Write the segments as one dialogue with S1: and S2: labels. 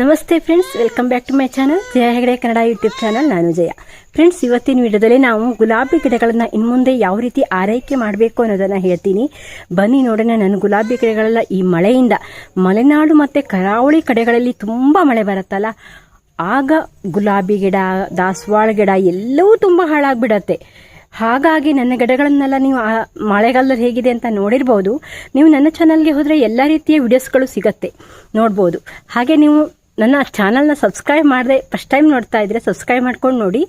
S1: ನಮಸ್ತೆ friends welcome back to my channel Jaya Hegde Kannada YouTube channel ನಾನು Jaya. Friends ಇವತ್ತಿನ ವಿಡಿಯೋದಲ್ಲಿ ನಾವು ಗುಲಾಬಿ ಗಿಡಗಳನ್ನ ಇನ್ಮುಂದೆ ಯಾವ ರೀತಿ ಆರೈಕೆ ಮಾಡಬೇಕು ಅನ್ನೋದನ್ನ ಹೇಳ್ತೀನಿ. ಬನ್ನಿ ನೋಡೋಣ, ನನ್ನ ಗುಲಾಬಿ ಗಿಡಗಳೆಲ್ಲ ಈ ಮಳೆಯಿಂದ ಮಲೆನಾಡು ಮತ್ತು ಕರಾವಳಿ ಕಡೆಗಳಲ್ಲಿ ತುಂಬ ಮಳೆ ಬರುತ್ತಲ್ಲ, ಆಗ ಗುಲಾಬಿ ಗಿಡ, ದಾಸವಾಳ ಗಿಡ ಎಲ್ಲವೂ ತುಂಬ ಹಾಳಾಗ್ಬಿಡತ್ತೆ. ಹಾಗಾಗಿ ನನ್ನ ಗಿಡಗಳನ್ನೆಲ್ಲ ನೀವು ಆ ಮಳೆಗಾಲದಲ್ಲಿ ಹೇಗಿದೆ ಅಂತ ನೋಡಿರ್ಬೋದು. ನೀವು ನನ್ನ ಚಾನಲ್ಗೆ ಹೋದರೆ ಎಲ್ಲ ರೀತಿಯ ವಿಡಿಯೋಸ್ಗಳು ಸಿಗತ್ತೆ. ನೋಡ್ಬೋದು. ಹಾಗೆ ನೀವು ನನ್ನ ಚಾನಲ್ನ ಸಬ್ಸ್ಕ್ರೈಬ್ ಮಾಡದೆ ಫಸ್ಟ್ ಟೈಮ್ ನೋಡ್ತಾ ಇದ್ರೆ ಸಬ್ಸ್ಕ್ರೈಬ್ ಮಾಡ್ಕೊಂಡು ನೋಡಿ.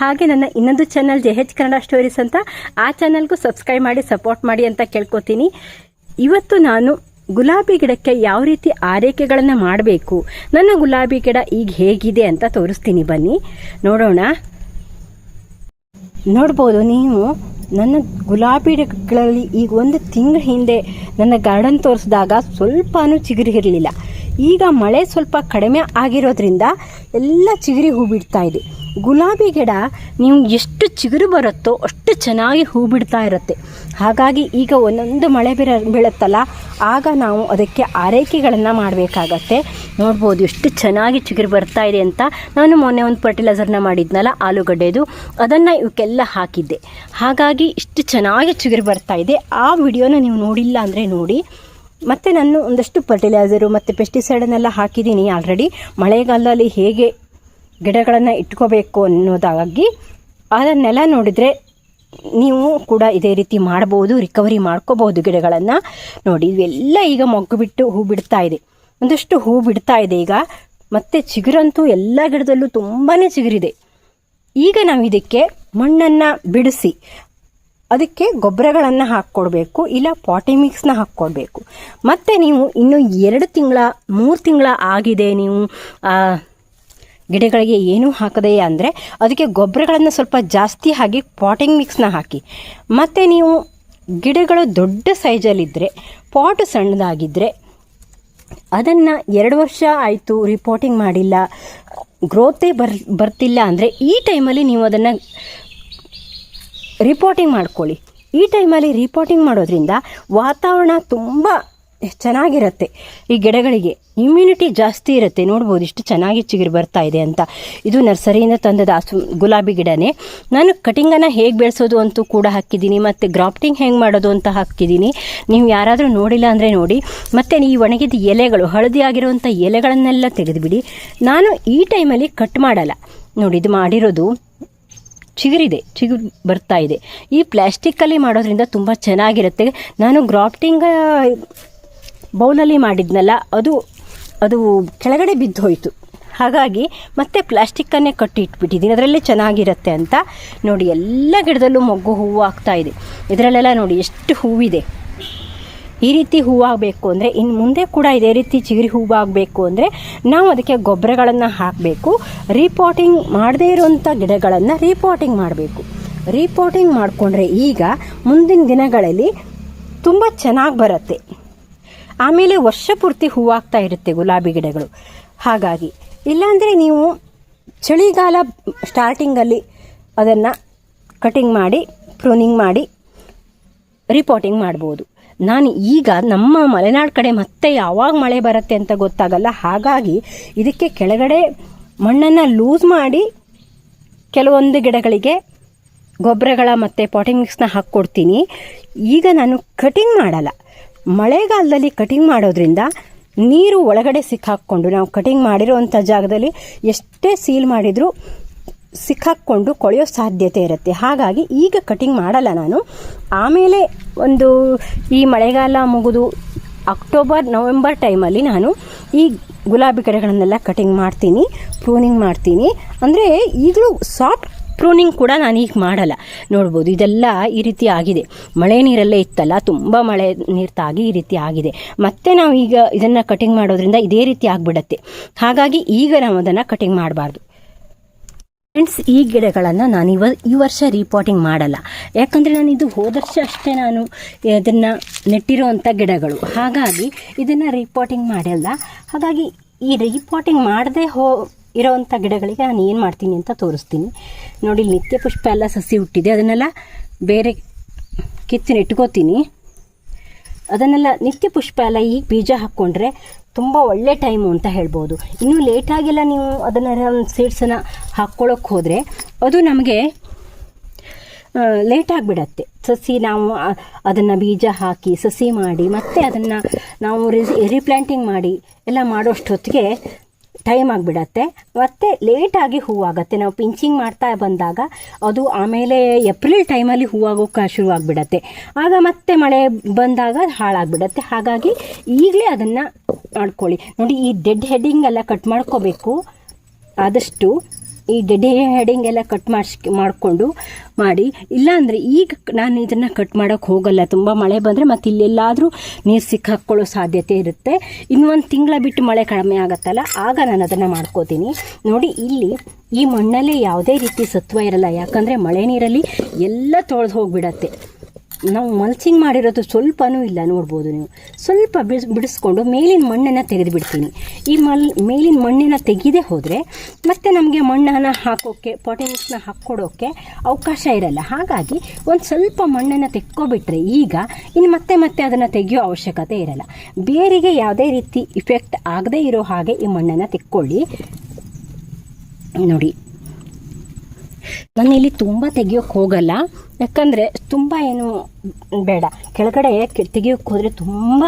S1: ಹಾಗೆ ನನ್ನ ಇನ್ನೊಂದು channel J H Kannada stories ಅಂತ, ಆ ಚಾನಲ್ಗೂ ಸಬ್ಸ್ಕ್ರೈಬ್ ಮಾಡಿ, ಸಪೋರ್ಟ್ ಮಾಡಿ ಅಂತ ಕೇಳ್ಕೊತೀನಿ. ಇವತ್ತು ನಾನು ಗುಲಾಬಿ ಗಿಡಕ್ಕೆ ಯಾವ ರೀತಿ ಆರೈಕೆಗಳನ್ನು ಮಾಡಬೇಕು, ನನ್ನ ಗುಲಾಬಿ ಗಿಡ ಈಗ ಹೇಗಿದೆ ಅಂತ ತೋರಿಸ್ತೀನಿ ಬನ್ನಿ. ನೋಡೋಣ. ನೋಡ್ಬೋದು ನೀವು, ನನ್ನ ಗುಲಾಬಿ ಗಿಡಗಳಲ್ಲಿ ಈಗ ಒಂದು ತಿಂಗಳ ಹಿಂದೆ ನನ್ನ ಗಾರ್ಡನ್ ತೋರಿಸಿದಾಗ ಸ್ವಲ್ಪನೂ ಚಿಗುರು ಇರಲಿಲ್ಲ. ಈಗ ಮಳೆ ಸ್ವಲ್ಪ ಕಡಿಮೆ ಆಗಿರೋದ್ರಿಂದ ಎಲ್ಲ ಚಿಗುರಿ ಹೂ ಬಿಡ್ತಾ ಇದೆ. ಗುಲಾಬಿ ಗಿಡ ನೀವು ಎಷ್ಟು ಚಿಗುರು ಬರುತ್ತೋ ಅಷ್ಟು ಚೆನ್ನಾಗಿ ಹೂ ಬಿಡ್ತಾ ಇರುತ್ತೆ. ಹಾಗಾಗಿ ಈಗ ಒಂದೊಂದು ಮಳೆ ಬೀರ ಬೀಳುತ್ತಲ್ಲ, ಆಗ ನಾವು ಅದಕ್ಕೆ ಆರೈಕೆಗಳನ್ನು ಮಾಡಬೇಕಾಗತ್ತೆ. ನೋಡ್ಬೋದು ಎಷ್ಟು ಚೆನ್ನಾಗಿ ಚಿಗುರು ಬರ್ತಾ ಇದೆ ಅಂತ ನಾನು ಮೊನ್ನೆ ಒಂದು ಫರ್ಟಿಲೈಸರ್ನ ಮಾಡಿದ್ನಲ್ಲ, ಆಲೂಗಡ್ಡೆದು. ಅದನ್ನು ಇವಕ್ಕೆಲ್ಲ ಹಾಕಿದ್ದೆ. ಹಾಗಾಗಿ ಇಷ್ಟು ಚೆನ್ನಾಗಿ ಚಿಗುರು ಬರ್ತಾ ಇದೆ. ಆ ವಿಡಿಯೋನ ನೀವು ನೋಡಿಲ್ಲ ಅಂದರೆ ನೋಡಿ ಮತ್ತು ನಾನು ಒಂದಷ್ಟು ಫರ್ಟಿಲೈಸರು ಮತ್ತು ಪೆಸ್ಟಿಸೈಡನ್ನೆಲ್ಲ ಹಾಕಿದ್ದೀನಿ ಆಲ್ರೆಡಿ ಮಳೆಗಾಲದಲ್ಲಿ ಹೇಗೆ ಗಿಡಗಳನ್ನು ಇಟ್ಕೋಬೇಕು ಅನ್ನೋದಾಗಿ ಅದನ್ನೆಲ್ಲ ನೋಡಿದರೆ ನೀವು ಕೂಡ ಇದೇ ರೀತಿ ಮಾಡ್ಬೋದು ರಿಕವರಿ ಮಾಡ್ಕೋಬಹುದು ಗಿಡಗಳನ್ನು. ನೋಡಿ, ಇವೆಲ್ಲ ಈಗ ಮೊಗ್ಗು ಬಿಟ್ಟು ಹೂ ಬಿಡ್ತಾ ಇದೆ. ಒಂದಷ್ಟು ಹೂ ಬಿಡ್ತಾ ಇದೆ ಈಗ. ಮತ್ತು ಚಿಗುರಂತೂ ಎಲ್ಲ ಗಿಡದಲ್ಲೂ ತುಂಬಾ ಚಿಗುರಿದೆ. ಈಗ ನಾವು ಇದಕ್ಕೆ ಮಣ್ಣನ್ನು ಬಿಡಿಸಿ ಅದಕ್ಕೆ ಗೊಬ್ಬರಗಳನ್ನು ಹಾಕ್ಕೊಡ್ಬೇಕು, ಇಲ್ಲ ಪಾಟಿ ಮಿಕ್ಸ್ನ ಹಾಕ್ಕೊಡ್ಬೇಕು. ಮತ್ತು ನೀವು ಇನ್ನು ಎರಡು ತಿಂಗಳ, ಮೂರು ತಿಂಗಳ ಆಗಿದೆ ನೀವು ಗಿಡಗಳಿಗೆ ಏನೂ ಹಾಕದೆ ಅಂದರೆ ಅದಕ್ಕೆ ಗೊಬ್ಬರಗಳನ್ನು ಸ್ವಲ್ಪ ಜಾಸ್ತಿ ಹಾಕಿ ಪಾಟಿಂಗ್ ಮಿಕ್ಸ್ನ ಹಾಕಿ. ಮತ್ತು ನೀವು ಗಿಡಗಳು ದೊಡ್ಡ ಸೈಜಲ್ಲಿದ್ದರೆ ಪಾಟ್ ಸಣ್ಣದಾಗಿದ್ದರೆ ಅದನ್ನು ಎರಡು ವರ್ಷ ಆಯಿತು ರಿಪೋರ್ಟಿಂಗ್ ಮಾಡಿಲ್ಲ ಗ್ರೋತೇ ಬರ್, ಬರ್ತಿಲ್ಲ ಅಂದರೆ ಈ ಟೈಮಲ್ಲಿ ನೀವು ಅದನ್ನು ರಿಪೋರ್ಟಿಂಗ್ ಮಾಡ್ಕೊಳ್ಳಿ. ಈ ಟೈಮಲ್ಲಿ ರಿಪೋರ್ಟಿಂಗ್ ಮಾಡೋದ್ರಿಂದ ವಾತಾವರಣ ತುಂಬ ಚೆನ್ನಾಗಿರುತ್ತೆ. ಈ ಗಿಡಗಳಿಗೆ ಇಮ್ಯುನಿಟಿ ಜಾಸ್ತಿ ಇರುತ್ತೆ. ನೋಡ್ಬೋದು ಇಷ್ಟು ಚೆನ್ನಾಗಿ ಚಿಗುರು ಬರ್ತಾ ಇದೆ ಅಂತ. ಇದು ನರ್ಸರಿಯಿಂದ ತಂದದ ಗುಲಾಬಿ ಗಿಡನೇ. ನಾನು ಕಟಿಂಗನ್ನು ಹೇಗೆ ಬೆಳೆಸೋದು ಅಂತೂ ಕೂಡ ಹಾಕಿದ್ದೀನಿ. ಮತ್ತು ಗ್ರಾಫ್ಟಿಂಗ್ ಹೆಂಗೆ ಮಾಡೋದು ಅಂತ ಹಾಕಿದ್ದೀನಿ. ನೀವು ಯಾರಾದರೂ ನೋಡಿಲ್ಲ ಅಂದರೆ ನೋಡಿ. ಮತ್ತು ಈ ಒಣಗಿದ ಎಲೆಗಳು, ಹಳದಿ ಆಗಿರುವಂಥ ಎಲೆಗಳನ್ನೆಲ್ಲ ತೆಗೆದುಬಿಡಿ. ನಾನು ಈ ಟೈಮಲ್ಲಿ ಕಟ್ ಮಾಡಲ್ಲ. ನೋಡಿ, ಇದು ಮಾಡಿರೋದು ಚಿಗುರಿದೆ, ಚಿಗುರು ಬರ್ತಾ ಇದೆ. ಈ ಪ್ಲ್ಯಾಸ್ಟಿಕ್ಕಲ್ಲಿ ಮಾಡೋದ್ರಿಂದ ತುಂಬ ಚೆನ್ನಾಗಿರುತ್ತೆ. ನಾನು ಗ್ರಾಫ್ಟಿಂಗ್ ಬೌಲಲ್ಲಿ ಮಾಡಿದ್ನಲ್ಲ, ಅದು ಅದು ಕೆಳಗಡೆ ಬಿದ್ದು ಹೋಯಿತು. ಹಾಗಾಗಿ ಮತ್ತೆ ಪ್ಲ್ಯಾಸ್ಟಿಕ್ಕನ್ನೇ ಕಟ್ಟಿ ಇಟ್ಬಿಟ್ಟಿದ್ದೀನಿ ಅದರಲ್ಲೇ ಚೆನ್ನಾಗಿರುತ್ತೆ ಅಂತ ನೋಡಿ, ಎಲ್ಲ ಗಿಡದಲ್ಲೂ ಮೊಗ್ಗು ಹೂವು ಆಗ್ತಾ ಇದೆ. ಇದರಲ್ಲೆಲ್ಲ ನೋಡಿ, ಎಷ್ಟು ಹೂವಿದೆ. ಈ ರೀತಿ ಹೂವಾಗಬೇಕು ಅಂದರೆ ಇನ್ನು ಮುಂದೆ ಕೂಡ ಇದೇ ರೀತಿ ಚಿಗುರಿ ಹೂವಾಗಬೇಕು ಅಂದರೆ ನಾವು ಅದಕ್ಕೆ ಗೊಬ್ಬರಗಳನ್ನು ಹಾಕಬೇಕು. ರೀಪಾಟಿಂಗ್ ಮಾಡದೇ ಇರುವಂಥ ಗಿಡಗಳನ್ನು ರೀಪಾಟಿಂಗ್ ಮಾಡಬೇಕು. ರೀಪಾಟಿಂಗ್ ಮಾಡಿಕೊಂಡ್ರೆ ಈಗ ಮುಂದಿನ ದಿನಗಳಲ್ಲಿ ತುಂಬ ಚೆನ್ನಾಗಿ ಬರುತ್ತೆ. ಆಮೇಲೆ ವರ್ಷ ಪೂರ್ತಿ ಹೂವಾಗ್ತಾ ಇರುತ್ತೆ ಗುಲಾಬಿ ಗಿಡಗಳು. ಹಾಗಾಗಿ ಇಲ್ಲಾಂದರೆ ನೀವು ಚಳಿಗಾಲ ಸ್ಟಾರ್ಟಿಂಗಲ್ಲಿ ಅದನ್ನು ಕಟಿಂಗ್ ಮಾಡಿ ಪ್ರೂನಿಂಗ್ ಮಾಡಿ ರಿಪೋರ್ಟಿಂಗ್ ಮಾಡ್ಬೋದು. ನಾನು ಈಗ ನಮ್ಮ ಮಲೆನಾಡು ಕಡೆ ಮತ್ತೆ ಯಾವಾಗ ಮಳೆ ಬರುತ್ತೆ ಅಂತ ಗೊತ್ತಾಗಲ್ಲ. ಹಾಗಾಗಿ ಇದಕ್ಕೆ ಕೆಳಗಡೆ ಮಣ್ಣನ್ನು ಲೂಸ್ ಮಾಡಿ ಕೆಲವೊಂದು ಗಿಡಗಳಿಗೆ ಗೊಬ್ಬರಗಳ ಮತ್ತು ಪಾಟಿಂಗ್ ಮಿಕ್ಸ್ನ ಹಾಕ್ಕೊಡ್ತೀನಿ. ಈಗ ನಾನು ಕಟಿಂಗ್ ಮಾಡಲ್ಲ. ಮಳೆಗಾಲದಲ್ಲಿ ಕಟಿಂಗ್ ಮಾಡೋದ್ರಿಂದ ನೀರು ಒಳಗಡೆ ಸಿಕ್ಕಾಕ್ಕೊಂಡು ನಾವು ಕಟಿಂಗ್ ಮಾಡಿರೋವಂಥ ಜಾಗದಲ್ಲಿ ಎಷ್ಟೇ ಸೀಲ್ ಮಾಡಿದರೂ ಸಿಕ್ಕಾಕ್ಕೊಂಡು ಕೊಳೆಯೋ ಸಾಧ್ಯತೆ ಇರುತ್ತೆ. ಹಾಗಾಗಿ ಈಗ ಕಟಿಂಗ್ ಮಾಡಲ್ಲ ನಾನು. ಆಮೇಲೆ ಒಂದು ಈ ಮಳೆಗಾಲ ಮುಗಿದು ಅಕ್ಟೋಬರ್ ನವೆಂಬರ್ ಟೈಮಲ್ಲಿ ನಾನು ಈ ಗುಲಾಬಿ ಗಿಡಗಳನ್ನೆಲ್ಲ ಕಟಿಂಗ್ ಮಾಡ್ತೀನಿ ಪ್ರೂನಿಂಗ್ ಮಾಡ್ತೀನಿ. ಅಂದರೆ ಈಗಲೂ ಸಾಫ್ಟ್ ಪ್ರೂನಿಂಗ್ ಕೂಡ ನಾನು ಈಗ ಮಾಡಲ್ಲ. ನೋಡ್ಬೋದು ಇದೆಲ್ಲ ಈ ರೀತಿ ಆಗಿದೆ. ಮಳೆ ನೀರಲ್ಲೇ ಇತ್ತಲ್ಲ, ತುಂಬ ಮಳೆ ನೀರು ತಾಗಿ ಈ ರೀತಿ ಆಗಿದೆ. ಮತ್ತೆ ನಾವು ಈಗ ಇದನ್ನು ಕಟಿಂಗ್ ಮಾಡೋದ್ರಿಂದ ಇದೇ ರೀತಿ ಆಗಿಬಿಡತ್ತೆ. ಹಾಗಾಗಿ ಈಗ ನಾವು ಅದನ್ನು ಕಟಿಂಗ್ ಮಾಡಬಾರ್ದು. ಫ್ರೆಂಡ್ಸ್ ಈ ಗಿಡಗಳನ್ನು ನಾನು ಇವ ಈ ವರ್ಷ ರಿಪೋರ್ಟಿಂಗ್ ಮಾಡಲ್ಲ. ಯಾಕಂದರೆ ನಾನು ಇದು ಹೋದ ವರ್ಷ ಅಷ್ಟೇ ನಾನು ಇದನ್ನು ನೆಟ್ಟಿರೋವಂಥ ಗಿಡಗಳು. ಹಾಗಾಗಿ ಇದನ್ನು ರಿಪೋರ್ಟಿಂಗ್ ಮಾಡಲ್ಲ. ಹಾಗಾಗಿ ಈ ರಿಪೋರ್ಟಿಂಗ್ ಮಾಡದೆ ಹೋ ಇರೋವಂಥ ಗಿಡಗಳಿಗೆ ನಾನು ಏನು ಮಾಡ್ತೀನಿ ಅಂತ ತೋರಿಸ್ತೀನಿ. ನೋಡಿ ನಿತ್ಯ ಪುಷ್ಪ ಎಲ್ಲ ಸಸಿ ಹುಟ್ಟಿದೆ. ಅದನ್ನೆಲ್ಲ ಬೇರೆ ಕಿತ್ತು ನೆಟ್ಕೋತೀನಿ ಅದನ್ನೆಲ್ಲ ನಿತ್ಯ ಪುಷ್ಪ ಎಲ್ಲ ಈಗ ಬೀಜ ಹಾಕ್ಕೊಂಡ್ರೆ ತುಂಬ ಒಳ್ಳೆ ಟೈಮು ಅಂತ ಹೇಳ್ಬೋದು. ಇನ್ನೂ ಲೇಟಾಗೆಲ್ಲ ನೀವು ಅದನ್ನು ಸೀಡ್ಸನ್ನು ಹಾಕ್ಕೊಳ್ಳೋಕೆ ಹೋದರೆ ಅದು ನಮಗೆ ಲೇಟ್ ಆಗಿಬಿಡತ್ತೆ. ಸಸಿ ನಾವು ಅದನ್ನು ಬೀಜ ಹಾಕಿ ಸಸಿ ಮಾಡಿ ಮತ್ತೆ ಅದನ್ನು ನಾವು ರೀಪ್ಲಾಂಟಿಂಗ್ ಮಾಡಿ ಎಲ್ಲ ಮಾಡೋಷ್ಟೊತ್ತಿಗೆ ಟೈಮ್ ಆಗಿಬಿಡತ್ತೆ. ಮತ್ತೆ ಲೇಟಾಗಿ ಹೂವಾಗತ್ತೆ ನಾವು ಪಿಂಚಿಂಗ್ ಮಾಡ್ತಾ ಬಂದಾಗ ಅದು ಆಮೇಲೆ ಏಪ್ರಿಲ್ ಟೈಮಲ್ಲಿ ಹೂವಾಗೋಕೆ ಶುರು ಆಗಿಬಿಡತ್ತೆ. ಆಗ ಮತ್ತೆ ಮಳೆ ಬಂದಾಗ ಹಾಳಾಗಿಬಿಡತ್ತೆ. ಹಾಗಾಗಿ ಈಗಲೇ ಅದನ್ನು ಮಾಡ್ಕೊಳ್ಳಿ. ನೋಡಿ ಈ ಡೆಡ್ ಹೆಡ್ಡಿಂಗ್ ಎಲ್ಲ ಕಟ್ ಮಾಡ್ಕೋಬೇಕು. ಆದಷ್ಟು ಈ ಗೆಡ್ಡೆ ಹೆಡಿಂಗ್ ಎಲ್ಲ ಕಟ್ ಮಾಡಿಸ್, ಮಾಡಿಕೊಂಡು ಮಾಡಿ. ಇಲ್ಲಾಂದರೆ ಈಗ ನಾನು ಇದನ್ನು ಕಟ್ ಮಾಡೋಕ್ಕೆ ಹೋಗಲ್ಲ. ತುಂಬ ಮಳೆ ಬಂದರೆ ಮತ್ತು ಇಲ್ಲೆಲ್ಲಾದರೂ ನೀರು ಸಿಕ್ಕಾಕ್ಕೊಳ್ಳೋ ಸಾಧ್ಯತೆ ಇರುತ್ತೆ. ಇನ್ನೊಂದು ತಿಂಗಳ ಬಿಟ್ಟು ಮಳೆ ಕಡಿಮೆ ಆಗುತ್ತಲ್ಲ, ಆಗ ನಾನು ಅದನ್ನು ಮಾಡ್ಕೋತೀನಿ. ನೋಡಿ, ಇಲ್ಲಿ ಈ ಮಣ್ಣಲ್ಲಿ ಯಾವುದೇ ರೀತಿ ಸತ್ವ ಇರಲ್ಲ. ಯಾಕಂದರೆ ಮಳೆ ನೀರಲ್ಲಿ ಎಲ್ಲ ತೊಳೆದು ಹೋಗಿಬಿಡತ್ತೆ. ನಾವು ಮಲ್ಚಿಂಗ್ ಮಾಡಿರೋದು ಸ್ವಲ್ಪನೂ ಇಲ್ಲ, ನೋಡ್ಬೋದು ನೀವು. ಸ್ವಲ್ಪ ಬಿಡಿಸ್ ಬಿಡಿಸ್ಕೊಂಡು ಮೇಲಿನ ಮಣ್ಣನ್ನು ತೆಗೆದು ಬಿಡ್ತೀನಿ ಈ ಮಲ್, ಮೇಲಿನ ಮಣ್ಣನ್ನು ತೆಗೆದೇ ಹೋದರೆ ಮತ್ತೆ ನಮಗೆ ಮಣ್ಣನ್ನು ಹಾಕೋಕ್ಕೆ ಪಾಟಿಂಗ್ಸ್ನ ಹಾಕ್ಕೊಡೋಕ್ಕೆ ಅವಕಾಶ ಇರಲ್ಲ. ಹಾಗಾಗಿ ಒಂದು ಸ್ವಲ್ಪ ಮಣ್ಣನ್ನು ತೆಕ್ಕೊಬಿಟ್ರೆ ಈಗ ಇನ್ನು ಮತ್ತೆ ಮತ್ತೆ ಅದನ್ನು ತೆಗೆಯೋ ಅವಶ್ಯಕತೆ ಇರಲ್ಲ. ಬೇರಿಗೆ ಯಾವುದೇ ರೀತಿ ಇಫೆಕ್ಟ್ ಆಗದೇ ಇರೋ ಹಾಗೆ ಈ ಮಣ್ಣನ್ನು ತೆಕ್ಕೊಳ್ಳಿ. ನೋಡಿ ನಾನು ಇಲ್ಲಿ ತುಂಬ ತೆಗಿಯೋಕ್ಕೆ ಹೋಗಲ್ಲ. ಯಾಕಂದರೆ ತುಂಬ ಏನು ಬೇಡ. ಕೆಳಗಡೆ ತೆಗಿಯೋಕೆ ಹೋದರೆ ತುಂಬ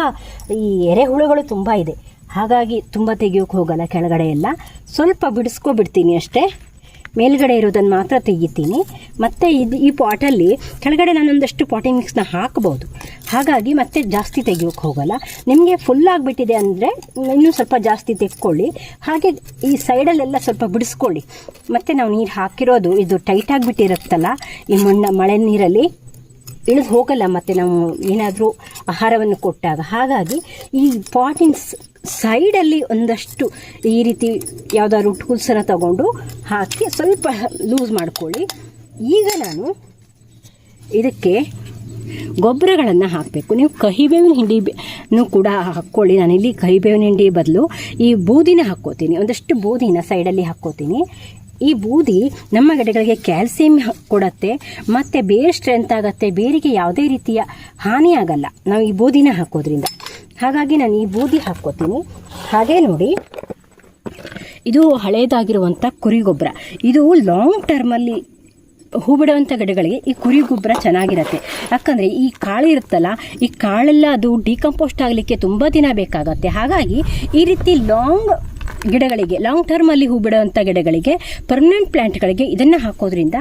S1: ಈ ಎರೆಹುಳುಗಳು ತುಂಬ ಇದೆ. ಹಾಗಾಗಿ ತುಂಬ ತೆಗಿಯೋಕ್ಕೆ ಹೋಗಲ್ಲ ಕೆಳಗಡೆ ಎಲ್ಲ. ಸ್ವಲ್ಪ ಬಿಡಿಸ್ಕೊಬಿಡ್ತೀನಿ ಅಷ್ಟೇ. ಮೇಲ್ಗಡೆ ಇರೋದನ್ನು ಮಾತ್ರ ತೆಗಿತೀನಿ. ಮತ್ತು ಇದು ಈ ಪಾಟಲ್ಲಿ ಕೆಳಗಡೆ ನಾನೊಂದಷ್ಟು ಪಾಟಿಂಗ್ ಮಿಕ್ಸ್ನ ಹಾಕ್ಬೋದು. ಹಾಗಾಗಿ ಮತ್ತೆ ಜಾಸ್ತಿ ತೆಗಿಯೋಕ್ಕೆ ಹೋಗಲ್ಲ. ನಿಮಗೆ ಫುಲ್ ಆಗಿಬಿಟ್ಟಿದೆ ಅಂದರೆ ಇನ್ನೂ ಸ್ವಲ್ಪ ಜಾಸ್ತಿ ತೆಕ್ಕೊಳ್ಳಿ. ಹಾಗೆ ಈ ಸೈಡಲ್ಲೆಲ್ಲ ಸ್ವಲ್ಪ ಬಿಡಿಸ್ಕೊಳ್ಳಿ. ಮತ್ತು ನಾವು ನೀರು ಹಾಕಿರೋದು ಇದು ಟೈಟ್ ಆಗಿಬಿಟ್ಟಿರುತ್ತಲ್ಲ, ಈ ಮಣ್ಣ, ಮಳೆ ನೀರಲ್ಲಿ ಇಳಿದು ಹೋಗಲ್ಲ, ಮತ್ತು ನಾವು ಏನಾದರೂ ಆಹಾರವನ್ನು ಕೊಟ್ಟಾಗ. ಹಾಗಾಗಿ ಈ ಪಾಟಿನ ಸೈಡಲ್ಲಿ ಒಂದಷ್ಟು ಈ ರೀತಿ ಯಾವುದಾದ್ರು ಟೂಲ್ಸನ್ನು ತಗೊಂಡು ಹಾಕಿ ಸ್ವಲ್ಪ ಲೂಸ್ ಮಾಡ್ಕೊಳ್ಳಿ. ಈಗ ನಾನು ಇದಕ್ಕೆ ಗೊಬ್ಬರಗಳನ್ನು ಹಾಕಬೇಕು. ನೀವು ಕಹಿಬೇವಿನ ಹಿಂಡಿ ನು ಕೂಡ ಹಾಕ್ಕೊಳ್ಳಿ. ನಾನಿಲ್ಲಿ ಕಹಿಬೇವಿನ ಹಿಂಡಿ ಬದಲು ಈ ಬೂದಿನ ಹಾಕ್ಕೋತೀನಿ. ಒಂದಷ್ಟು ಬೂದಿನ ಸೈಡಲ್ಲಿ ಹಾಕ್ಕೋತೀನಿ. ಈ ಬೂದಿ ನಮ್ಮ ಗಿಡಗಳಿಗೆ ಕ್ಯಾಲ್ಸಿಯಂ ಕೊಡತ್ತೆ, ಮತ್ತು ಬೇರೆ ಸ್ಟ್ರೆಂತ್ ಆಗುತ್ತೆ, ಬೇರಿಗೆ ಯಾವುದೇ ರೀತಿಯ ಹಾನಿ ನಾವು ಈ ಬೂದಿನ ಹಾಕೋದ್ರಿಂದ. ಹಾಗಾಗಿ ನಾನು ಈ ಬೂದಿ ಹಾಕ್ಕೋತೀನಿ. ಹಾಗೆ ನೋಡಿ. ಇದು ಹಳೇದಾಗಿರುವಂಥ ಕುರಿ ಗೊಬ್ಬರ. ಇದು ಲಾಂಗ್ ಟರ್ಮಲ್ಲಿ ಹೂ ಬಿಡುವಂಥ ಗಿಡಗಳಿಗೆ ಈ ಕುರಿ ಗೊಬ್ಬರ ಚೆನ್ನಾಗಿರುತ್ತೆ. ಯಾಕಂದರೆ ಈ ಕಾಳು ಇರುತ್ತಲ್ಲ, ಈ ಕಾಳೆಲ್ಲ ಅದು ಡಿಕಂಪೋಸ್ಟ್ ಆಗಲಿಕ್ಕೆ ತುಂಬ ದಿನ ಬೇಕಾಗತ್ತೆ. ಹಾಗಾಗಿ ಈ ರೀತಿ ಲಾಂಗ್ ಗಿಡಗಳಿಗೆ ಲಾಂಗ್ ಟರ್ಮಲ್ಲಿ ಹೂ ಬಿಡುವಂಥ ಗಿಡಗಳಿಗೆ ಪರ್ಮನೆಂಟ್ ಪ್ಲ್ಯಾಂಟ್ಗಳಿಗೆ ಇದನ್ನು ಹಾಕೋದ್ರಿಂದ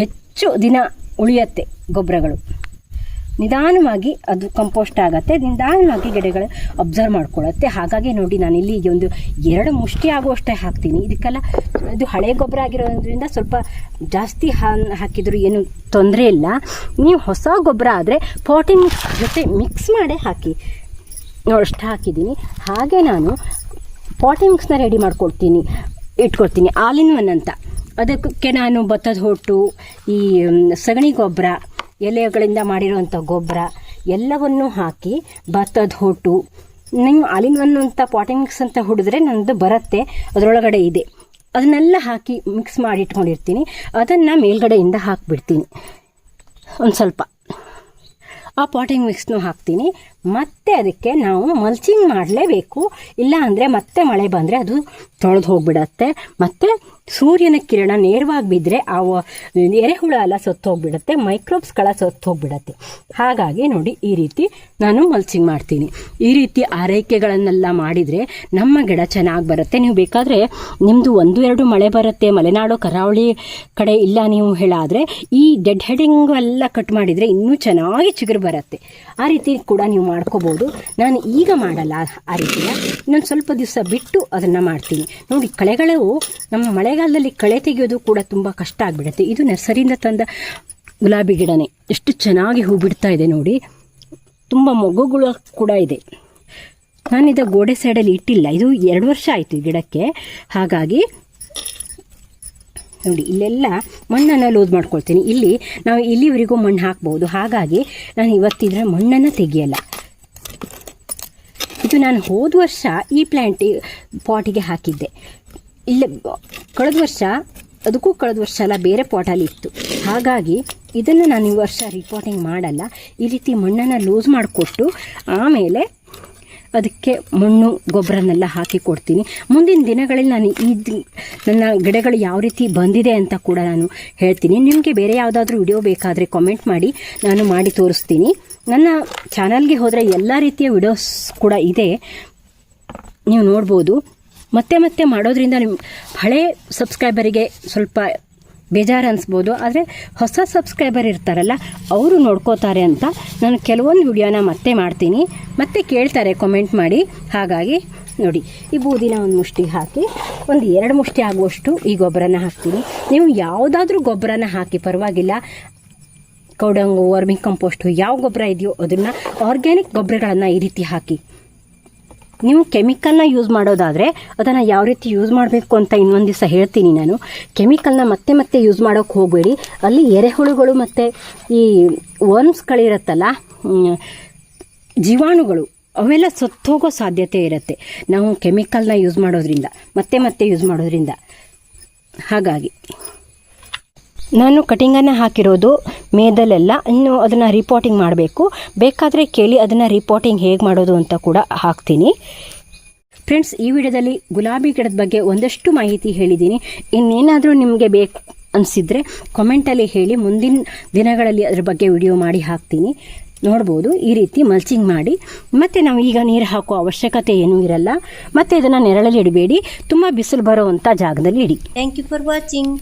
S1: ಹೆಚ್ಚು ದಿನ ಉಳಿಯುತ್ತೆ ಗೊಬ್ಬರಗಳು. ನಿಧಾನವಾಗಿ ಅದು ಕಂಪೋಸ್ಟ್ ಆಗುತ್ತೆ. ನಿಧಾನವಾಗಿ ಗಿಡಗಳು ಅಬ್ಸರ್ವ್ ಮಾಡ್ಕೊಳ್ಳುತ್ತೆ. ಹಾಗಾಗಿ ನೋಡಿ, ನಾನು ಇಲ್ಲಿ ಒಂದು ಎರಡು ಮುಷ್ಟಿ ಆಗುವಷ್ಟೇ ಹಾಕ್ತೀನಿ. ಇದಕ್ಕೆಲ್ಲ ಇದು ಹಳೆ ಗೊಬ್ಬರ ಆಗಿರೋದ್ರಿಂದ ಸ್ವಲ್ಪ ಜಾಸ್ತಿ ಹಾಕಿದ್ರು ಏನು ತೊಂದರೆ ಇಲ್ಲ. ನೀವು ಹೊಸ ಗೊಬ್ಬರ ಆದರೆ ಪಾಟಿಂಗ್ ಜೊತೆ ಮಿಕ್ಸ್ ಮಾಡೇ ಹಾಕಿ. ಅಷ್ಟು ಹಾಕಿದ್ದೀನಿ. ಹಾಗೆ ನಾನು ಪಾಟಿಂಗ್ ಮಿಕ್ಸ್ನ ರೆಡಿ ಮಾಡ್ಕೊಳ್ತೀನಿ ಇಟ್ಕೊಳ್ತೀನಿ ಆಲಿನ್ ಒನ್ ಅಂತ ಅದಕ್ಕೆ ನಾನು ಭತ್ತದ ಹೊಟ್ಟು, ಈ ಸಗಣಿ ಗೊಬ್ಬರ ಎಲೆಗಳಿಂದ ಮಾಡಿರುವಂಥ ಗೊಬ್ಬರ ಎಲ್ಲವನ್ನು ಹಾಕಿ ಭತ್ತದ ಹೊಟ್ಟು ನೀವು ಆಲಿನ್ ಅಂತ ಪಾಟಿಂಗ್ ಮಿಕ್ಸ್ ಅಂತ ಹೊಡೆದ್ರೆ ನನ್ನದು ಬರುತ್ತೆ, ಅದರೊಳಗಡೆ ಇದೆ. ಅದನ್ನೆಲ್ಲ ಹಾಕಿ ಮಿಕ್ಸ್ ಮಾಡಿ ಇಟ್ಕೊಂಡಿರ್ತೀನಿ. ಅದನ್ನು ಮೇಲ್ಗಡೆಯಿಂದ ಹಾಕಿಬಿಡ್ತೀನಿ. ಒಂದು ಸ್ವಲ್ಪ. ಆ ಪಾಟಿಂಗ್ ಮಿಕ್ಸ್ನು ಹಾಕ್ತೀನಿ. ಮತ್ತೆ ಅದಕ್ಕೆ ನಾವು ಮಲ್ಚಿಂಗ್ ಮಾಡಲೇಬೇಕು. ಇಲ್ಲ ಅಂದರೆ ಮತ್ತೆ ಮಳೆ ಬಂದರೆ ಅದು ತೊಳೆದು ಹೋಗಿಬಿಡತ್ತೆ. ಮತ್ತು ಸೂರ್ಯನ ಕಿರಣ ನೇರವಾಗಿ ಬಿದ್ದರೆ ಆ ಎರೆಹುಳ ಎಲ್ಲ ಸತ್ತು ಹೋಗ್ಬಿಡುತ್ತೆ ಮೈಕ್ರೋಬ್ಸ್ಗಳ ಸತ್ತು ಹೋಗ್ಬಿಡತ್ತೆ ಹಾಗಾಗಿ ನೋಡಿ, ಈ ರೀತಿ ನಾನು ಮಲ್ಸಿಂಗ್ ಮಾಡ್ತೀನಿ. ಈ ರೀತಿ ಆರೈಕೆಗಳನ್ನೆಲ್ಲ ಮಾಡಿದರೆ ನಮ್ಮ ಗಿಡ ಚೆನ್ನಾಗಿ ಬರುತ್ತೆ. ನೀವು ಬೇಕಾದರೆ ನಿಮ್ಮದು ಒಂದು, ಎರಡು ಮಳೆ ಬರುತ್ತೆ, ಮಲೆನಾಡು, ಕರಾವಳಿ ಕಡೆ ಇಲ್ಲ ನೀವು ಹೇಳಾದರೆ, ಈ ಡೆಡ್ ಹೆಡಿಂಗ್ ಎಲ್ಲ ಕಟ್ ಮಾಡಿದರೆ ಇನ್ನೂ ಚೆನ್ನಾಗಿ ಚಿಗುರು ಬರುತ್ತೆ. ಆ ರೀತಿ ಕೂಡ ನೀವು ಮಾಡ್ಕೋಬೋದು. ನಾನು ಈಗ ಮಾಡಲ್ಲ ಆ- ರೀತಿಯ ಇನ್ನೊಂದು ಸ್ವಲ್ಪ ದಿವಸ ಬಿಟ್ಟು ಅದನ್ನು ಮಾಡ್ತೀನಿ. ನೋಡಿ, ಕಳೆಗಳು ನಮ್ಮ ಮಳೆಗಾಲದಲ್ಲಿ ಕಳೆ ತೆಗೆಯೋದು ಕೂಡ ತುಂಬ ಕಷ್ಟ ಆಗಿಬಿಡುತ್ತೆ. ಇದು ನರ್ಸರಿಯಿಂದ ತಂದ ಗುಲಾಬಿ ಗಿಡನೇ. ಎಷ್ಟು ಚೆನ್ನಾಗಿ ಹೂ ಬಿಡ್ತಾ ಇದೆ ನೋಡಿ. ತುಂಬ ಮೊಗ್ಗುಗಳು ಕೂಡ ಇದೆ. ನಾನಿದ ಗೋಡೆ ಸೈಡಲ್ಲಿ ಇಟ್ಟಿಲ್ಲ. ಇದು ಎರಡು ವರ್ಷ ಆಯಿತು ಈ ಗಿಡಕ್ಕೆ. ಹಾಗಾಗಿ ನೋಡಿ, ಇಲ್ಲೆಲ್ಲ ಮಣ್ಣನ್ನು ಲೂಸ್ ಮಾಡ್ಕೊಳ್ತೀನಿ. ಇಲ್ಲಿ ನಾವು ಇಲ್ಲಿವರೆಗೂ ಮಣ್ಣು ಹಾಕ್ಬೋದು ಹಾಗಾಗಿ ನಾನು ಇವತ್ತಿದ್ರೆ ಮಣ್ಣನ್ನು ತೆಗೆಯಲ್ಲ. ಇದು ನಾನು ಹೋದ ವರ್ಷ ಈ ಪ್ಲ್ಯಾಂಟ್ ಪಾಟಿಗೆ ಹಾಕಿದ್ದೆ. ಇಲ್ಲ, ಕಳೆದ ವರ್ಷ, ಅದಕ್ಕೂ ಕಳೆದ ವರ್ಷ ಎಲ್ಲ ಬೇರೆ ಪಾಟಲ್ಲಿ ಇತ್ತು. ಹಾಗಾಗಿ, ಇದನ್ನು ನಾನು ಈ ವರ್ಷ ರಿಪೋರ್ಟಿಂಗ್ ಮಾಡಲ್ಲ. ಈ ರೀತಿ ಮಣ್ಣನ್ನು ಲೂಸ್ ಮಾಡಿಕೊಟ್ಟು, ಆಮೇಲೆ ಅದಕ್ಕೆ ಮಣ್ಣು, ಗೊಬ್ಬರನೆಲ್ಲ ಹಾಕಿ ಕೊಡ್ತೀನಿ. ಮುಂದಿನ ದಿನಗಳಲ್ಲಿ ನಾನು ಈ ನನ್ನ ಗಿಡಗಳು ಯಾವ ರೀತಿ ಬಂದಿದೆ ಅಂತ ಕೂಡ ನಾನು ಹೇಳ್ತೀನಿ. ನಿಮಗೆ ಬೇರೆ ಯಾವುದಾದ್ರೂ ವಿಡಿಯೋ ಬೇಕಾದರೆ ಕಾಮೆಂಟ್ ಮಾಡಿ, ನಾನು ಮಾಡಿ ತೋರಿಸ್ತೀನಿ. ನನ್ನ ಚಾನಲ್ಗೆ ಹೋದರೆ ಎಲ್ಲ ರೀತಿಯ ವಿಡಿಯೋಸ್ ಕೂಡ ಇದೆ. ನೀವು ನೋಡ್ಬೋದು. ಮತ್ತೆ ಮತ್ತೆ ಮಾಡೋದ್ರಿಂದ ನಿಮ್ಮ ಹಳೆ ಸಬ್ಸ್ಕ್ರೈಬರಿಗೆ ಸ್ವಲ್ಪ ಬೇಜಾರು ಅನಿಸ್ಬೋದು ಆದರೆ ಹೊಸ ಸಬ್ಸ್ಕ್ರೈಬರ್ ಇರ್ತಾರಲ್ಲ, ಅವರು ನೋಡ್ಕೋತಾರೆ ಅಂತ ನಾನು ಕೆಲವೊಂದು ವಿಡಿಯೋನ ಮತ್ತೆ ಮಾಡ್ತೀನಿ. ಮತ್ತೆ ಕೇಳ್ತಾರೆ ಕಮೆಂಟ್ ಮಾಡಿ. ಹಾಗಾಗಿ ನೋಡಿ, ಈ ಬೂದಿನ ಒಂದು ಮುಷ್ಟಿ ಹಾಕಿ, ಒಂದು ಎರಡು ಮುಷ್ಟಿ ಆಗುವಷ್ಟು ಈ ಗೊಬ್ಬರನ ಹಾಕ್ತೀನಿ. ನೀವು ಯಾವುದಾದ್ರೂ ಗೊಬ್ಬರನ ಹಾಕಿ, ಪರವಾಗಿಲ್ಲ. ಕೌಡಂಗು ವರ್ಮಿಂಗ್ ಕಂಪೋಸ್ಟು, ಯಾವ ಗೊಬ್ಬರ ಇದೆಯೋ ಅದನ್ನು ಆರ್ಗ್ಯಾನಿಕ್ ಗೊಬ್ಬರಗಳನ್ನು ಈ ರೀತಿ ಹಾಕಿ. ನೀವು ಕೆಮಿಕಲ್ನ ಯೂಸ್ ಮಾಡೋದಾದರೆ ಅದನ್ನು ಯಾವ ರೀತಿ ಯೂಸ್ ಮಾಡಬೇಕು ಅಂತ ಇನ್ನೊಂದು ದಿವಸ ಹೇಳ್ತೀನಿ ನಾನು. ಕೆಮಿಕಲ್ನ ಮತ್ತೆ ಮತ್ತೆ ಯೂಸ್ ಮಾಡೋಕ್ಕೆ ಹೋಗಬೇಡಿ. ಅಲ್ಲಿ ಎರೆಹುಳುಗಳು ಮತ್ತು ಈ ವರ್ಮ್ಸ್ಗಳಿರುತ್ತಲ್ಲ ಜೀವಾಣುಗಳು, ಅವೆಲ್ಲ ಸತ್ತೋಗೋ ಸಾಧ್ಯತೆ ಇರುತ್ತೆ. ನಾವು ಕೆಮಿಕಲ್ನ ಯೂಸ್ ಮಾಡೋದ್ರಿಂದ, ಮತ್ತೆ ಮತ್ತೆ ಯೂಸ್ ಮಾಡೋದ್ರಿಂದ. ಹಾಗಾಗಿ ನಾನು ಕಟಿಂಗನ್ನು ಹಾಕಿರೋದು ಮೇದಲೆಲ್ಲ, ಇನ್ನು ಅದನ್ನು ರಿಪೋರ್ಟಿಂಗ್ ಮಾಡಬೇಕು. ಬೇಕಾದರೆ ಕೇಳಿ ಅದನ್ನು ರಿಪೋರ್ಟಿಂಗ್ ಹೇಗೆ ಮಾಡೋದು ಅಂತ ಕೂಡ ಹಾಕ್ತೀನಿ. ಫ್ರೆಂಡ್ಸ್ ಈ ವಿಡಿಯೋದಲ್ಲಿ ಗುಲಾಬಿ ಗಿಡದ ಬಗ್ಗೆ ಒಂದಷ್ಟು ಮಾಹಿತಿ ಹೇಳಿದ್ದೀನಿ. ಇನ್ನೇನಾದರೂ ನಿಮಗೆ ಬೇಕು ಅನಿಸಿದರೆ ಕಾಮೆಂಟಲ್ಲಿ ಹೇಳಿ, ಮುಂದಿನ ದಿನಗಳಲ್ಲಿ ಅದ್ರ ಬಗ್ಗೆ ವಿಡಿಯೋ ಮಾಡಿ ಹಾಕ್ತೀನಿ. ನೋಡ್ಬೋದು, ಈ ರೀತಿ ಮಲ್ಚಿಂಗ್ ಮಾಡಿ. ಮತ್ತು ನಾವು ಈಗ ನೀರು ಹಾಕೋ ಅವಶ್ಯಕತೆ ಏನೂ ಇರಲ್ಲ. ಮತ್ತು ಇದನ್ನು ನೆರಳಲ್ಲಿ ಇಡಬೇಡಿ. ತುಂಬ ಬಿಸಿಲು ಬರೋವಂಥ ಜಾಗದಲ್ಲಿ ಇಡಿ.
S2: Thank you for watching.